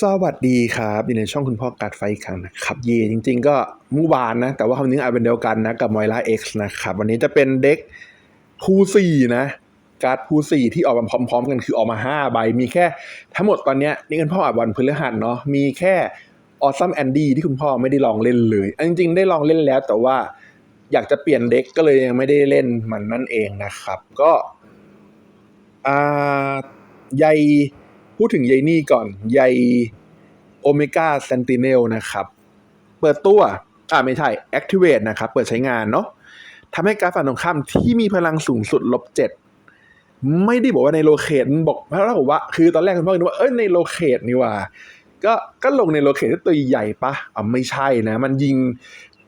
สวัสดีครับอยู่ในช่องคุณพ่อการดไฟอีกครั้งนะครับเย่จริงๆก็เมื่อวานนะ แต่ว่าคำนี้อาจเป็นเดียวกันนะกับมอยล่าเอ็กซ์นะครับ วันนี้จะเป็นเด็กพูสี่นะ การ์ดพูสี่ที่ออกมาพร้อม ๆ กันคือออกมา5ใบ มีแค่ทั้งหมดตอนเนี้ยนี่คุณพ่ออัดวันพฤหัสเนาะมีแค่ออซัมแอนดี้ที่คุณพ่อไม่ได้ลองเล่นเลยอันจริงๆได้ลองเล่นแล้ว แต่ว่าอยากจะเปลี่ยนเด็กก็เลยยังไม่ได้เล่นมันนั่นเองนะครับ ก็อ่าใย พูดถึงใยนี่ก่อนใยโอเมก้าเซนติเนลนะครับ เปิดตัวอ่าไม่ใช่ Activate นะครับ เปิดใช้งานเนาะทำให้การฝั่งตรงข้ามที่มีพลังสูงสุดลบเจ็ดไม่ได้บอกว่าในโลเคตบอกเพราะเราบอกว่า คือตอนแรกคุณพ่อคิดว่าเอ้ยในโลเคตนี่ว่า ก็ก็ลงในโลเคตที่ตัวใหญ่ปะอ่าไม่ใช่นะ มันยิง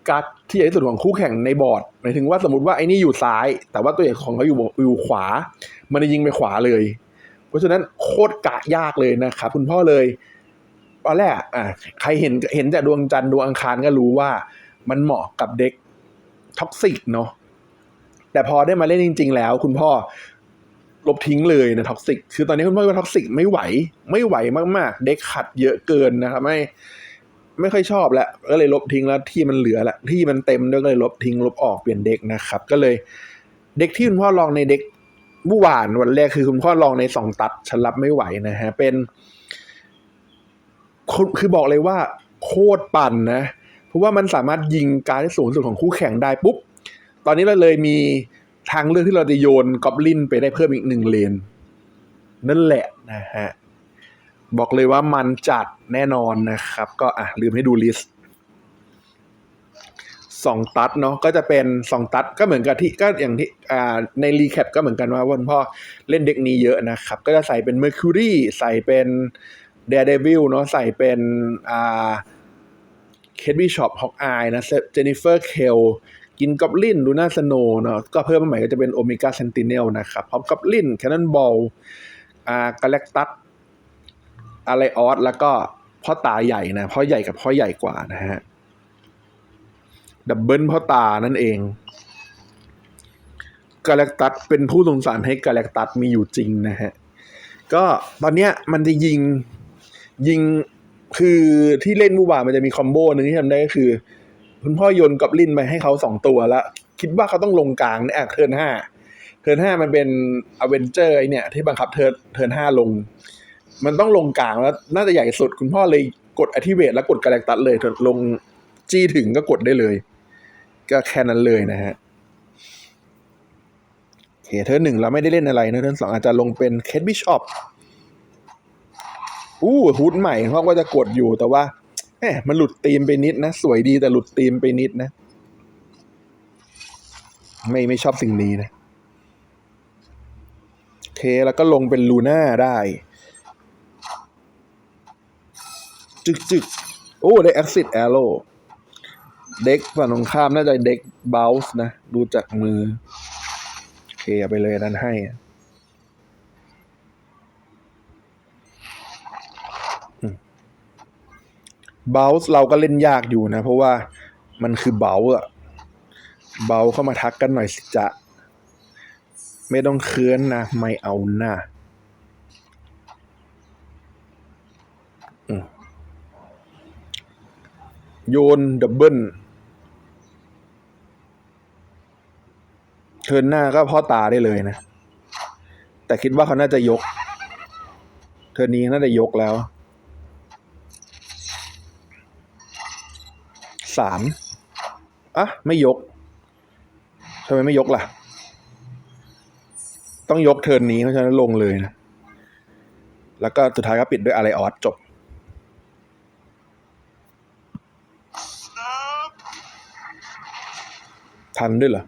การ์ดที่ใหญ่ที่สุดของคู่แข่งในบอร์ดหมายถึงว่าสมมติว่าไอ้นี่อยู่ซ้าย แต่ว่าตัวใหญ่ของเขาอยู่อยู่ขวา มันจะยิงไปขวาเลย ราะฉะนั้นโคตรกะยากเลยนะครับคุณพ่อเลยตอนแรกอะใครเห็นเห็นจากดวงจันทร์ดวงอังคารก็รู้ว่า มันเหมาะกับเด็กท็อกซิกเนาะแต่พอได้มาเล่นจริง ๆ แล้ว คุณพ่อลบทิ้งเลยนะท็อกซิกคือตอนนี้คุณพ่อว่าท็อกซิกไม่ไหว ไม่ไหวมากๆ เด็กขัดเยอะเกินนะครับไม่ไม่ค่อยชอบแล้วก็เลยลบทิ้งแล้วที่มันเหลือละที่มันเต็มด้วยก็เลยลบทิ้งลบออกเปลี่ยนเด็กนะครับ ก็เลยเด็กที่คุณพ่อลองในเด็ก เมื่อวานวันแรกคือคุณพ่อลองในสองตัดฉันรับไม่ไหวนะฮะ เป็นคือคือบอกเลยว่าโคตรปั่นนะ เพราะว่ามันสามารถยิงการที่สูงสุดของคู่แข่งได้ปุ๊บ ตอนนี้เราเลยมีทางเลือกที่เราจะโยนกอบลินไปได้เพิ่มอีกหนึ่งเลน นั่นแหละนะฮะ บอกเลยว่ามันจัดแน่นอนนะครับ ก็อะลืมให้ดูลิสต์ สองตัดเนาะก็จะเป็นสองตัดก็เหมือนกับที่ก็อย่างที่อ่าในรีแคปก็เหมือนกันว่าวันพ่อเล่นเด็กนี้เยอะนะครับ ก็จะใส่เป็น Mercury ใส่เป็น Daredevil เนาะใส่เป็นอ่าเคทบีช็อปฮอกอายนะเจนนิเฟอร์เคลกินกอบลินดูน่าสโนเนาะก็เพิ่มมาใหม่ก็จะเป็นโอเมก้าเซนติเนลนะครับพร้อมกอบลินแคนนอนบอลอ่ากาแล็กตัสอะไรออสแล้วก็พ่อตาใหญ่นะพ่อใหญ่กับพ่อใหญ่กว่านะฮะ ดับเบิลพ่อตานั่นเองกาแล็กตัสเป็นผู้สงสารให้กาแล็กตัสมีอยู่จริงนะฮะ ก็ตอนเนี้ยมันจะยิงยิงคือที่เล่นมื่อวามันจะมีคอมโบหนึ่งที่ทำได้ก็คือ คุณพ่อโยนกอบลินไปให้เขาสองตัวแล้ว คิดว่าเขาต้องลงกลางเนี่ยเทิร์นห้าเทิร์นห้ามันเป็นอเวนเจอร์ไอเนี่ย ที่บังคับเทิร์นเทิร์นห้าลง มันต้องลงกลางแล้ว น่าจะใหญ่สุดคุณพ่อเลยกดอ t i เว e แล้วกดกาแล็กตัสเลยลงจี้ถึงก็กดได้เลย ก็แค่นั้นเลยนะฮะโอเคเทิร์นหนึ่งเราไม่ได้เล่นอะไรนะเทิร์นสองอาจจะลงเป็นเคทบิชอปอู้ฮูดใหม่เขาก็จะกดอยู่แต่ว่าแหมมันหลุดธีมไปนิดนะ สวยดีแต่หลุดธีมไปนิดนะ ไม่ไม่ชอบสิ่งนี้นะโอเคแล้วก็ลงเป็นลูน่าได้ จึกจึกโอ้ ได้ exit arrow เด็กฝั่งตรงข้ามน่าจะเด็กเบลส์นะ ดูจากมือ โอเคไปเลยนั้นให้เบลส์เราก็เล่นยากอยู่นะ เพราะว่ามันคือเบลอะเบลเข้ามาทักกันหน่อยสิจะไม่ต้องเคือนนะ ไม่เอาหน้าโยนดับเบิล เทิร์นหน้าก็พ่อตาได้เลยนะ แต่คิดว่าเขาน่าจะยก เทิร์นนี้น่าจะยกแล้วสามอะไม่ยกทำไมไม่ยกล่ะ ต้องยกเทิร์นนี้เพราะฉะนั้นลงเลยนะ แล้วก็สุดท้ายก็ปิดด้วยอะไรออสจบทันด้วยเหรอ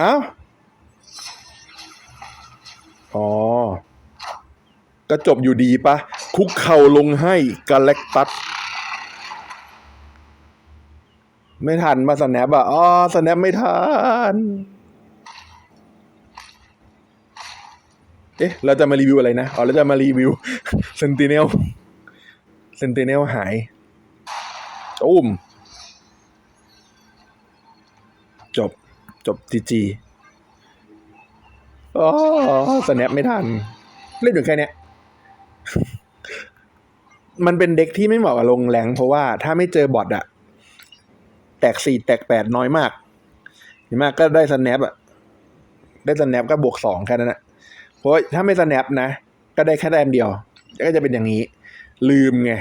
อ้าวอ๋อก็จบอยู่ดีปะ คุกเข่าลงให้กาแล็กตัส ไม่ทันมาสแนปอะ อ๋อสแนปไม่ทัน เอ๊ะ เราจะมารีวิวอะไรนะ อ๋อ เราจะมารีวิวเซนติเนลเซนติเนลหายอุ้มจบ จบจีจีอ๋อสแนปไม่ทัน เล่นอยู่แค่เนี้ย มันเป็นเด็กที่ไม่เหมาะกับลงแรงเพราะว่าถ้าไม่เจอบอทอะแตกสี่แตกแปดน้อยมากเห็นมากก็ได้สแนปอะได้สแนปก็บวกสองแค่นั้นอะเพราะถ้าไม่สแนปนะ ก็ได้แค่แต้มเดียว ก็จะเป็นอย่างนี้ ลืมไง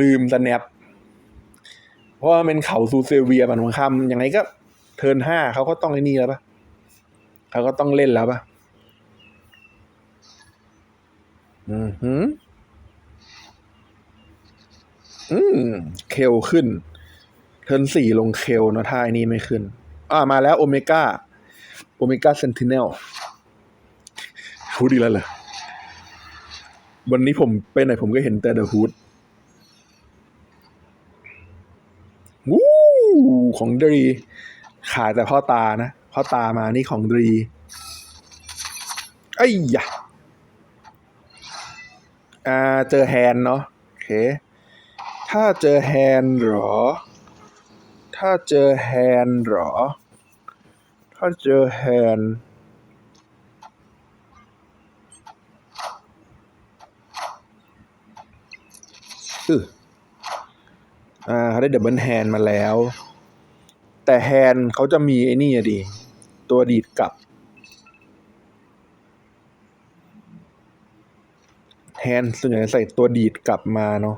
ลืมสแนปเพราะว่าเป็นเขาซูเซเวียมันของคำยังไงก็ ทิร์นห้าเขาก็ต้องไอ้นี่แล้วปะเขาก็ต้องเล่นแล้วปะอืมหืมอืม เคลขึ้น เทิร์นสี่ลงเคลนะท่าไอ้นี้ไม่ขึ้น อ่ามาแล้วโอเมก้า โอเมก้าเซนติเนลฮูดอีกแล้วเหรอวันนี้ผมไปไหนผมก็เห็นแต่เดอะฮูดวู้ของดรี ขายแต่พ่อตานะ พ่อตามานี่ของดีไอ้ยะอ่าเจอแฮนเนาะโอเค ถ้าเจอแฮนเหรอ ถ้าเจอแฮนเหรอ ถ้าเจอแฮนอืออ่าเขาได้ดับเบิลแฮนมาแล้ว แต่แฮนเขาจะมีไอ้นี่อะดิตัวดีดกลับ แฮนส่วนใหญ่จะใส่ตัวดีดกลับมาเนาะ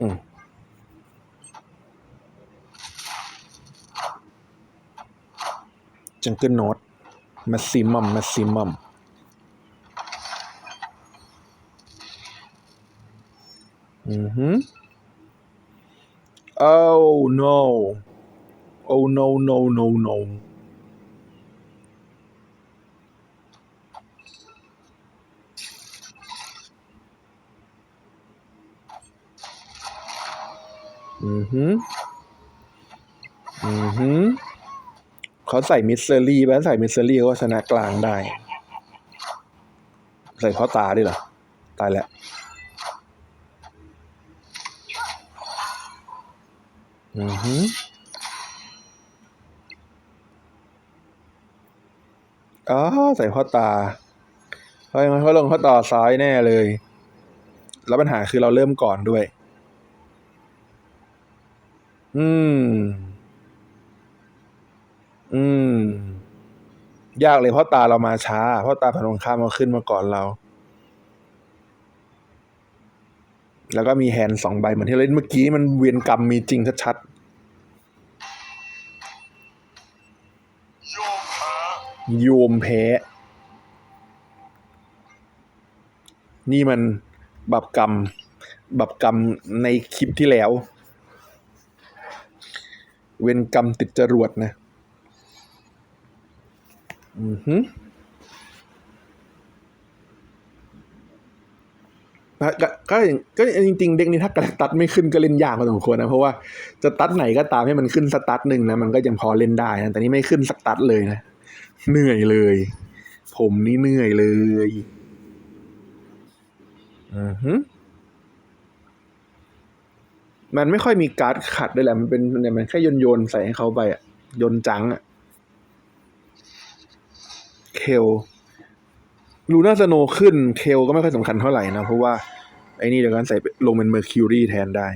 อืมจังเกิลโนดแมสซิมัมแมสซิมัม อือหือ oh no oh no no no no อือหืออือหือเขาใส่มิสเซอรี่ไปใส่มิสเซอรี่ก็ชนะกลางได้ ใส่เพราะตาด้วยเหรอ ตายแล้ว อือหืออ๋อใส่พ่อตาเพราะงั้นเขาลงพ่อตาซ้ายแน่เลย แล้วปัญหาคือเราเริ่มก่อนด้วย อืม อืม ยากเลยเพราะตาเรามาช้า เพราะตาผนตรงข้ามมาขึ้นมาก่อนเรา แล้วก็มีแฮนด์สองใบเหมือนที่เล่นเมื่อกี้มันเวียนกรรมมีจริงชัดโยมแพ้ๆโยมแพ้ นี่มันบับกรรม บับกรรมในคลิปที่แล้ว เวนกรรมติดจรวดนะ อือฮึก็ ก็ก็จริงๆเด็กนี้ถ้ากระตัดไม่ขึ้นก็เล่นยากพอสมควรนะ เพราะว่าจะตัดไหนก็ตามให้มันขึ้นสตัดหนึ่งนะมันก็ยังพอเล่นได้นะแต่นี่ไม่ขึ้นสักตัดเลยนะ เหนื่อยเลย ผมนี่เหนื่อยเลยอือฮึมันไม่ค่อยมีการ์ดขัดด้วยแหละ มันเป็นเนี่ยมันแค่โยนโยนใส่ให้เขาไปอะโยนจังอะเคล ลูน่าสโนขึ้นเคลก็ไม่ค่อยสำคัญเท่าไหร่นะ เพราะว่า ไอ้นี่เดี๋ยวกันใส่ลงเป็นเมอร์คิวรีแทนได้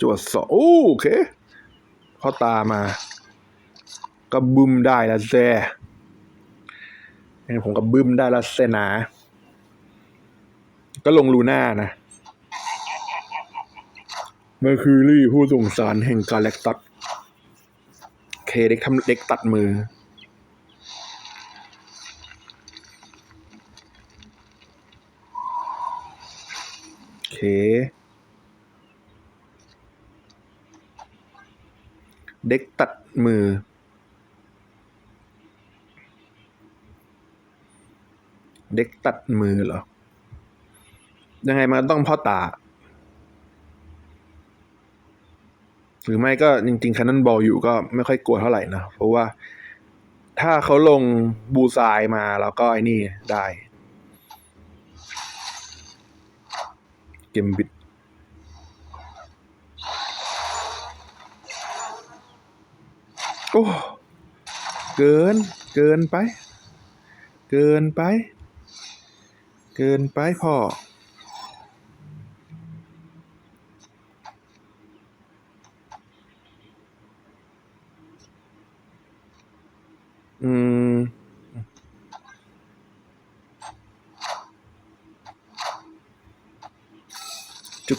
จวดสองโอ้โอเคพอตามา ก็บึมได้ละแซ่งั้นผมก็บึมได้ละแซ่นะก็ลงลูน่านะเมอร์คิวรีผู้ส่งสารแห่งกาแล็กตัส เคเด็กทำเด็กตัดมือ โอเค เด็กตัดมือ เด็กตัดมือเหรอ ยังไงมันต้องพ่อตา หรือไม่ก็จริงๆคันนันบอลอยู่ก็ไม่ค่อยกลัวเท่าไหร่นะ เพราะว่าถ้าเขาลงบูซายมาแล้วก็ไอ้นี่ได้ เกมบิดโอ้เกิน เกินไป เกินไป เกินไปพ่อ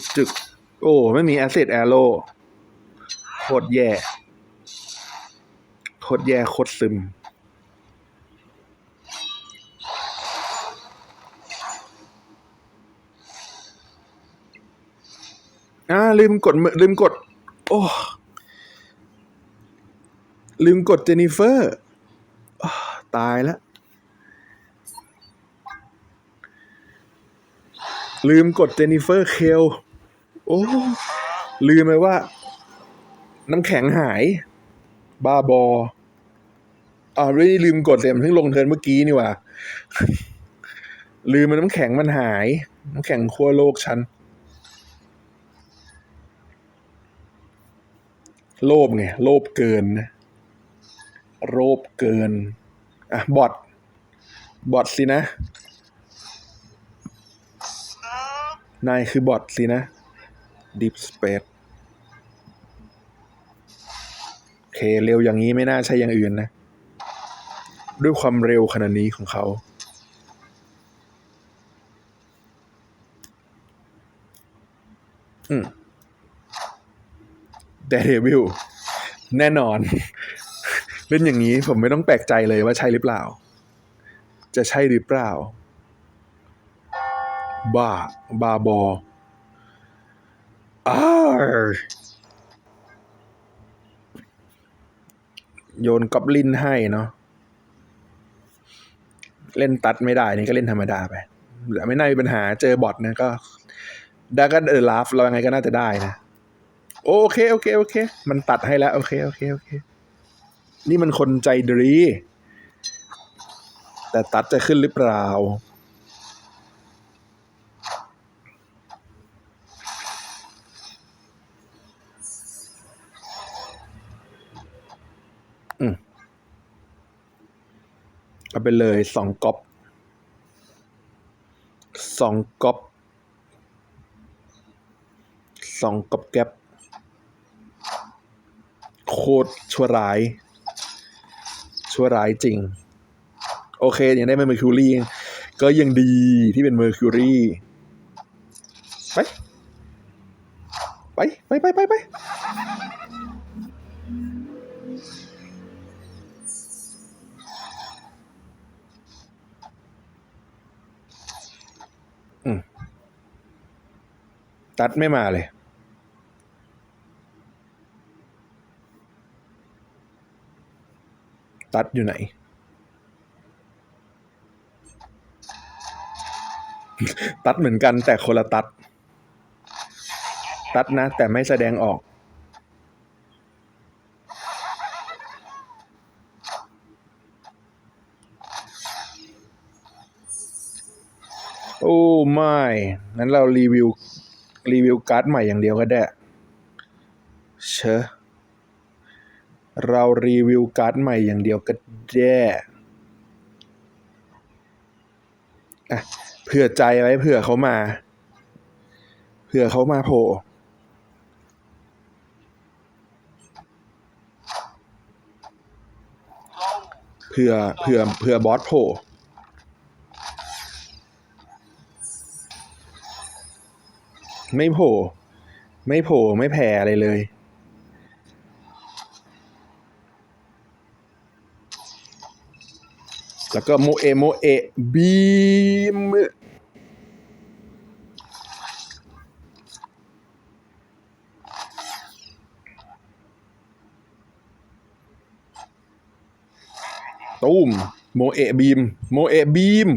ม จึก โอ้ ไม่มีแอซิดแอโร่โคตรแย่ โคตรแย่โคตรซึม อ่า ลืมกดมือลืมกด โอ้ ลืมกดเจนนิเฟอร์ ตายแล้วลืมกดเจนนิเฟอร์เคล โอ้ลืมไปว่า น้ำแข็งหาย บ้าบออ่าไม่ได้ลืมกดเลยมันเพิ่งลงเทินเมื่อกี้นี่ว่า ลืมมันน้ำแข็งมันหาย น้ำแข็งขั้วโลกฉัน โลภไง โลภเกินนะโลภเกิน อะ บอทบอทสินะ นายคือบอทสินะ Deep Space โอเคเร็วอย่างนี้ไม่น่าใช่อย่างอื่นนะ ด้วยความเร็วขนาดนี้ของเขาแต่เดวิลแน่นอน เล่นอย่างนี้ผมไม่ต้องแปลกใจเลยว่าใช่หรือเปล่า จะใช่หรือเปล่า บ้า บาบอ อ้าวโยนกอบลินให้เนาะเล่นตัดไม่ได้นี่ก็เล่นธรรมดาไปแต่ไม่น่ามีปัญหาเจอบอทนะก็ด้ก็เออลาฟเรายังไงก็น่าจะได้นะ โอเค โอเค โอเค มันตัดให้แล้ว โอเค โอเค โอเค นี่มันคนใจดี แต่ตัดจะขึ้นหรือเปล่า เอาไปเลยสองก๊อปสองก๊อปสองก๊อปแก๊ปโคตรชั่วร้าย ชั่วร้ายจริง โอเคยังได้เป็นเมอร์คิวรีก็ยังดีที่เป็นเมอร์คิวรีไป ไป ไปไปไปไป ตัดไม่มาเลย ตัดอยู่ไหน ตัดเหมือนกันแต่คนละตัด ตัดนะ แต่ไม่แสดงออก โอ้ไม่งั้นเรารีวิว รีวิวการ์ดใหม่อย่างเดียวก็ได้ เชอะเรารีวิวการ์ดใหม่อย่างเดียวก็ได้อะเผื่อใจไว้เผื่อเขามา เผื่อเขามาโผล่เผื่อเผื่อเผื่อบอสโผล่ ไม่โผล่ ไม่โผล่ไม่แผ่อะไรเลย แล้วก็โมเอโมเอบีมตุ้มโมเอะบีม โมเอะบีม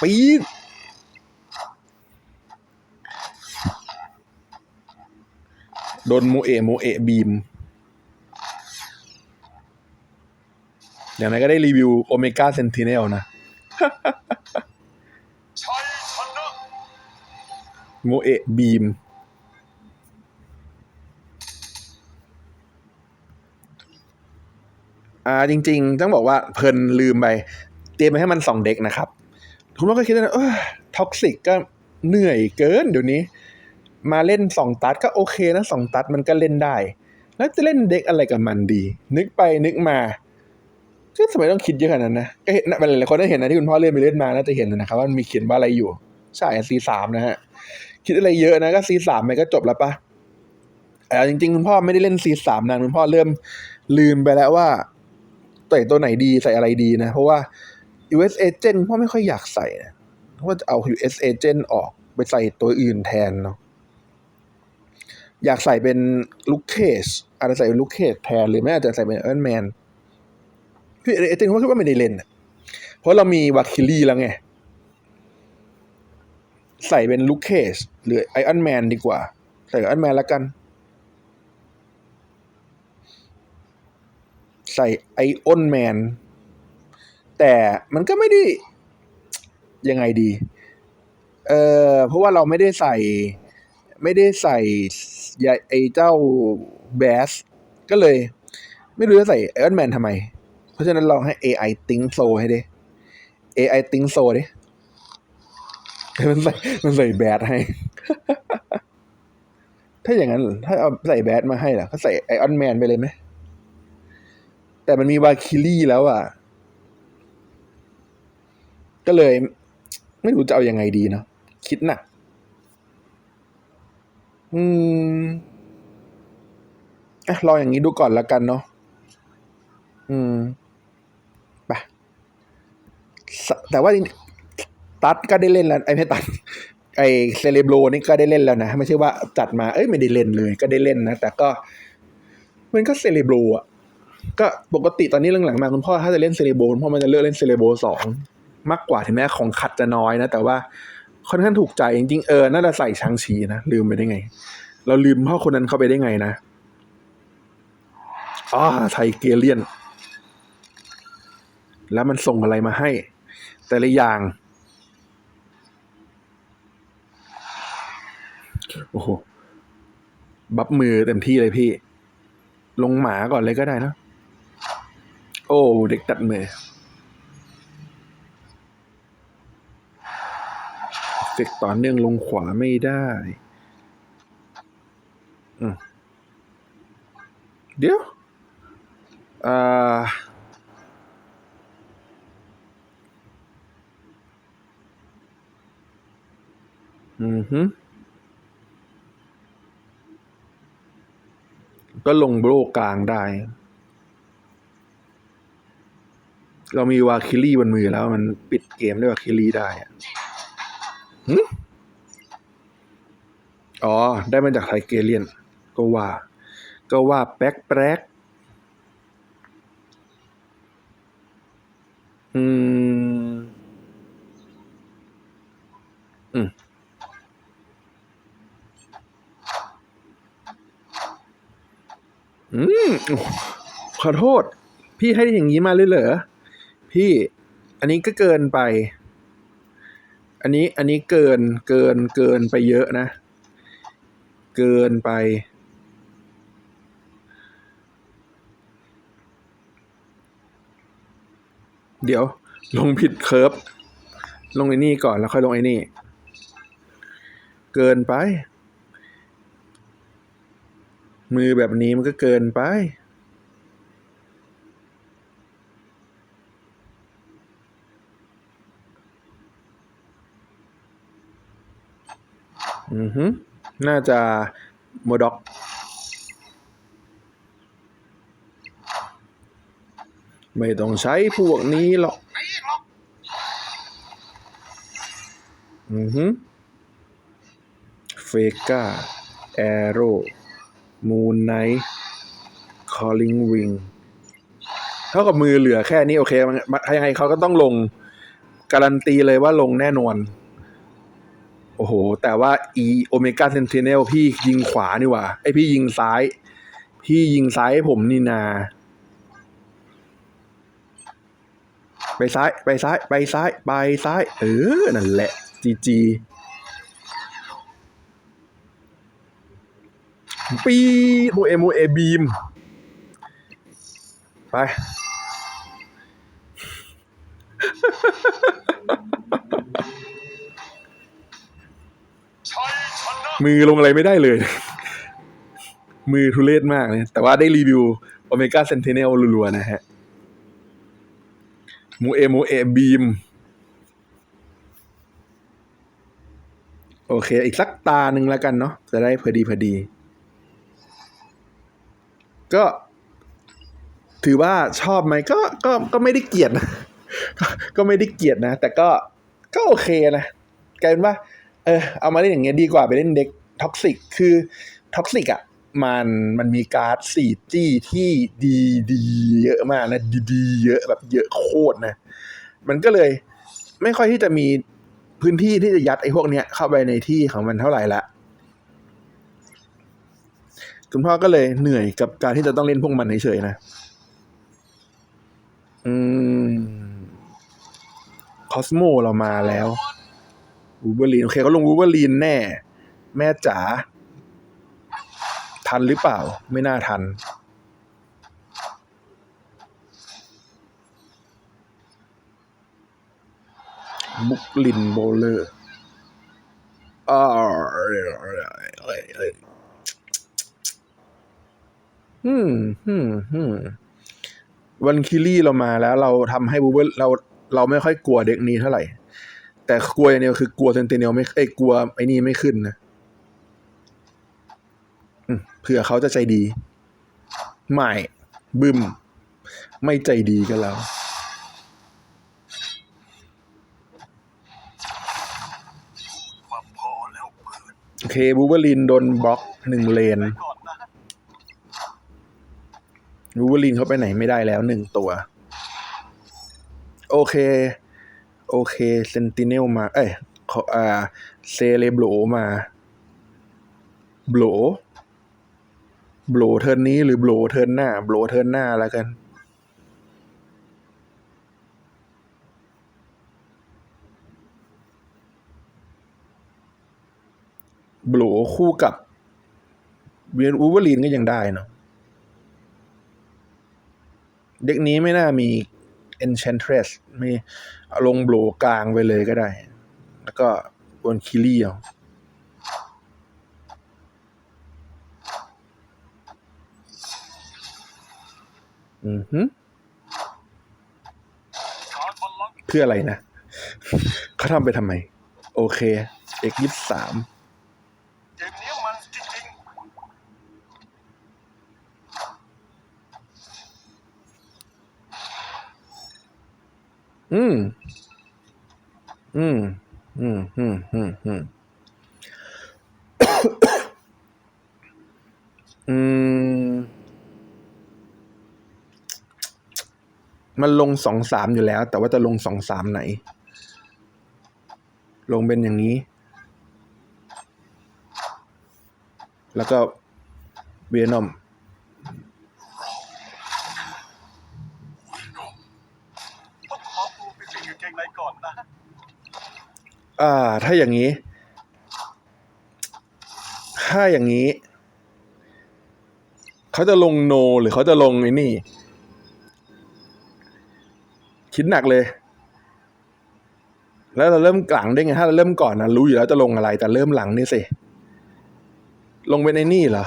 ปี๊ด โดนโมเอะโมเอะบีมอย่างไรก็ได้รีวิวโอเมก้าเซนติเนลนะโมเอะบีม อ่าจริง ๆ ต้องบอกว่าเพลินลืมไป เตรียมไปให้มันสองเด็กนะครับคุณพ่อก็คิดว่าเออท็อกซิกก็เหนื่อยเกินเดี๋ยวนี้ มาเล่นสองตัดก็โอเคนะสองตัดมันก็เล่นได้ แล้วจะเล่นเด็กอะไรกับมันดี นึกไปนึกมาก็ทำไมต้องคิดเยอะขนาดนั้นนะก็เห็นนะหลายคนได้เห็นนะที่คุณพ่อเล่นไปเล่นมาน่าจะเห็นนะครับว่ามีเขียนว่าอะไรอยู่ ใช่ซีสามนะฮะคิดอะไรเยอะนะก็ซีสามไปก็จบแล้วปะแต่จริงๆคุณพ่อไม่ได้เล่นซีสามนานคุณพ่อเริ่มลืมไปแล้วว่าใส่ตัวไหนดีใส่อะไรดีนะ เพราะว่า US Agent พ่อไม่ค่อยอยากใส่นะเพราะว่าจะเอา US Agent ออกไปใส่ตัวอื่นแทนเนาะ อยากใส่เป็นลูกเคสอาจจะใส่เป็นลูกเคสแทนหรือไม่อาจจะใส่เป็นเอิร์นแมนพี่เอเจนต์ผมคิดว่าไม่ได้เล่นเพราะเรามีวาคิลี่แล้วไง ใส่เป็นลูกเคสหรือไอออนแมนดีกว่า ใส่ไอออนแมนแล้วกัน ใส่ไอออนแมนแต่มันก็ไม่ได้ยังไงดี เออเพราะว่าเราไม่ได้ใส่ ไม่ได้ใส่ไอเจ้าแบสก็เลย ไม่รู้จะใส่ไอออนแมนทำไม เพราะฉะนั้นเราให้ AI think so ให้ดิ AI think so ดิมันใส่มันใส่แบดให้ ถ้าอย่างนั้น ถ้าเอาใส่แบดมาให้ล่ะก็ใส่ไอออนแมนไปเลยไหม แต่มันมีวาคิลี่แล้วอะ ก็เลย ไม่รู้จะเอาอยัางไงดีเนาะคิดหนัก อืมอะรออย่างนี้ดูก่อนละกันเนาะอืมไปแต่ว่าตัดก็ได้เล่นแล้วไอ้ไม่ตัด ไอ้เซเลโบรนี่ก็ได้เล่นแล้วนะไม่ใช่ว่าจัดมาเอ้ยไม่ได้เล่นเลย ก็ได้เล่นนะแต่ก็มันก็เซเลโบรอะก็ปกติตอนนี้เรื่องหลังมาคุณพ่อถ้าจะเล่นเซเลโบรคุณพ่อมันจะเลือกเล่นเซเลโบรสองมากกว่าถึงแม้ของขัดจะน้อยนะ แต่ว่า ค่อนข้างถูกใจจริงๆเออน่าจะใส่ช้างชีนะลืมไปได้ไง เราลืมพ่อคนนั้นเข้าไปได้ไงนะอ๋อไทเกเลียน แล้วมันส่งอะไรมาให้ แต่ละอย่าง โอ้โห บับมือเต็มที่เลยพี่ ลงหมาก่อนเลยก็ได้นะ โอ้ เด็กตัดมือ เฟกต่อเนื่องลงขวาไม่ได้เดี๋ยวอ่าอือฮึก็ลงโบรกลางได้ เรามีวาคิลี่บนมือแล้วมันปิดเกมด้วยวาคิลี่ได้อะ อ๋อ ได้มาจากไทเกเลียน ก็ว่า ก็ว่าแป๊กแป๊กอืม อืมอืมขอโทษ พี่ให้อย่างนี้มาเลยเหรอ พี่ อันนี้ก็เกินไป อันนี้อันนี้เกินเกินเกินไปเยอะนะ เกินไป เดี๋ยว ลงผิดเคิร์ฟลงไอ้นี่ก่อนแล้วค่อยลงไอ้นี่ เกินไป มือแบบนี้มันก็เกินไป น่าจะโมด็อกไม่ต้องใช้พวกนี้หรอก อือฮึเฟกาแอโร่ มูนไนท์ คอลลิงวิง เท่ากับมือเหลือแค่นี้โอเคมันยังไงเขาก็ต้องลง การันตีเลยว่าลงแน่นอน โอ้โห แต่ว่าอีโอเมก้าเซนติเนลพี่ยิงขวานี่ว่าไอพี่ยิงซ้าย พี่ยิงซ้ายให้ผมนี่นา ไปซ้ายไปซ้าย ไปซ้าย ไปซ้าย เออ นั่นแหละจีจีปีโมเอโมเอบีม ไป มือลงอะไรไม่ได้เลย มือทุเรศมากเลยแต่ว่าได้รีวิวโอเมก้าเซนเทเนลรัวๆนะฮะมูเอมูเอบีมโอเค อีกสักตาหนึ่งแล้วกันเนาะจะได้พอดีพอดี ก็ถือว่าชอบไหมก็ก็ก็ไม่ได้เกลียดนะก็ไม่ได้เกลียดนะ แต่ก็ก็โอเคนะกลายเป็นว่า เออเอามาเล่นอย่างเงี้ยดีกว่าไปเล่นเด็กท็อกซิกคือท็อกซิกอะมันมันมีการ์ดสี่จี้ที่ดีดีเยอะมากนะดีดีเยอะแบบเยอะโคตรนะ มันก็เลยไม่ค่อยที่จะมีพื้นที่ที่จะยัดไอ้พวกเนี้ยเข้าไปในที่ของมันเท่าไหร่ละคุณพ่อก็เลยเหนื่อยกับการที่จะต้องเล่นพวกมันเฉยๆนะ อืม คอสโมเรามาแล้ว วูเบอรีนโอเคเขาลงวูเบอรีนแน่ แม่จ๋าทันหรือเปล่า ไม่น่าทัน บุกลินโบเลอร์อ่าอืมอืมอืมวันคิลี่เรามาแล้ว เราทำให้บูเบอร์เราเราไม่ค่อยกลัวเด็กนี้เท่าไหร่ แต่กลัวอย่างเดียวคือกลัวเซนเตเนลไม่ไอ้กลัวไอ้นี่ไม่ขึ้นนะเผื่อเขาจะใจดี ไม่บึมไม่ใจดีกันแล้ว โอเคบูเบอรีนโดนบล็อกหนึ่งเลนบูเบอรีนเขาไปไหนไม่ได้แล้วหนึ่งตัว โอเค โอเคเซนติเนลมา เอ้ยเขาอ่าเซเลโบลมาโบลโบลเทิร์นนี้หรือโบลเทิร์นหน้าโบลเทิร์นหน้าแล้วกัน โบลคู่กับเวียนอูเวอรีนก็ยังได้เนาะเด็กนี้ไม่น่ามี Enchantress ไม่ลงโบลกลางไปเลยก็ได้ แล้วก็บนคิลี่เอาอือฮึการบอลลังก์เพื่ออะไรนะ เขาทำไปทำไม โอเค เอกยี่สาม เกมนี้มันจริง อืม อืม อืม อืม อืม อืม อืม มันลงสองสามอยู่แล้ว แต่ว่าจะลงสองสามไหน ลงเป็นอย่างนี้ แล้วก็เวียนอม ๆต้องขอตัวไปใส่กางเกงในก่อนนะ อ่า ถ้าอย่างนี้ ถ้าอย่างนี้ เขาจะลงโน หรือเขาจะลงไอ้นี่ คิดหนักเลย แล้วเราเริ่มหลังได้ไง ถ้าเราเริ่มก่อนนะรู้อยู่แล้วจะลงอะไร แต่เริ่มหลังนี่สิ ลงเป็นไอ้นี่เหรอ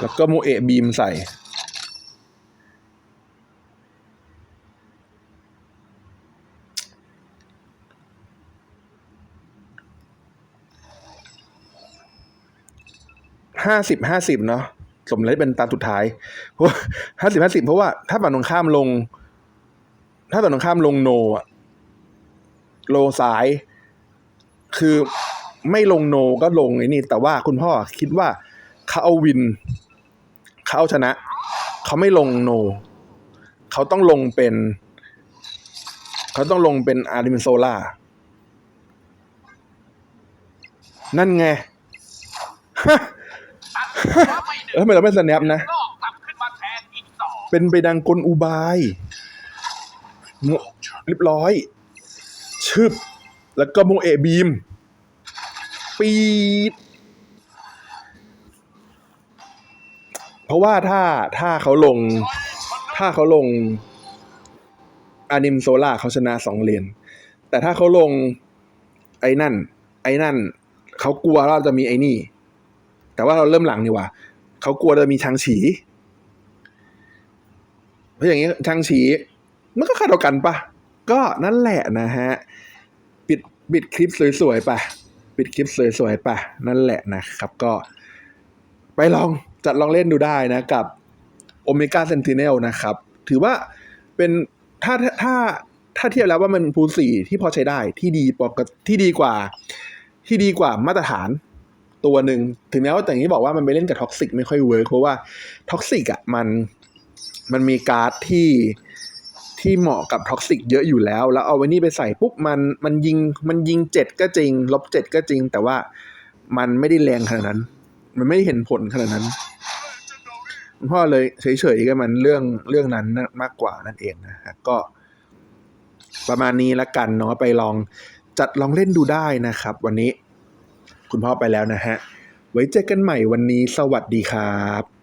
แล้วก็โมเอะบีมใส่ ห้าสิบห้าสิบเนาะสมแล้วเป็นตาสุดท้ายเพราะห้าสิบห้าสิบเพราะว่าถ้าฝั่งตรงข้ามลง ถ้าฝั่งตรงข้ามลงโนอะโลซ้าย คือไม่ลงโนก็ลงไอ้นี่ แต่ว่าคุณพ่อคิดว่าเขาเอาวิน เขาเอาชนะ เขาไม่ลงโน เขาต้องลงเป็น เขาต้องลงเป็นอาริมโซล่า นั่นไง เออทำไมเราไม่สแนปนะลอกกลับขึ้นมาแทนอีกสองเป็นไปดังกลอุบายโมเรียบร้อย ชึบ แล้วก็โมเอะบีม ปีดเพราะว่าถ้าถ้าเขาลง ถ้าเขาลงอานิมโซล่าเขาชนะสองเลนแต่ถ้าเขาลงไอ้นั่น ไอ้นั่น เขากลัวว่าเราจะมีไอ้นี่ แต่ว่าเราเริ่มหลังนี่ว่าเขากลัวจะมีชางฉีเพราะอย่างนี้ชางฉีมันก็ค่าเท่ากันปะก็นั่นแหละนะฮะปิดปิดคลิปสวยๆปะปิดคลิปสวยๆปะนั่นแหละนะครับก็ ไปลองจัดลองเล่นดูได้นะกับโอเมก้าเซนติเนลนะครับ ถือว่าเป็นถ้าถ้าถ้าเทียบแล้วว่ามันพูลสี่ที่พอใช้ได้ที่ดีปกที่ดีกว่า ที่ดีกว่ามาตรฐาน ตัวหนึ่งถึงแม้ว่าแต่อย่างนี้บอกว่ามันไปเล่นกับท็อกซิกไม่ค่อยเวิร์กเพราะว่าท็อกซิกอะมันมันมีการ์ดที่ที่เหมาะกับท็อกซิกเยอะอยู่แล้ว แล้วเอาไว้นี่ไปใส่ปุ๊บมันมันยิงมันยิงเจ็ดก็จริง ลบเจ็ดก็จริง แต่ว่ามันไม่ได้แรงขนาดนั้น มันไม่ได้เห็นผลขนาดนั้นคุณพ่อเลยเฉยๆกับมันเรื่องเรื่องนั้นมากกว่านั่นเองนะฮะก็ ประมาณนี้ละกันเนาะไปลองจัดลองเล่นดูได้นะครับ วันนี้ คุณพ่อไปแล้วนะฮะ ไว้เจอกันใหม่วันนี้สวัสดีครับ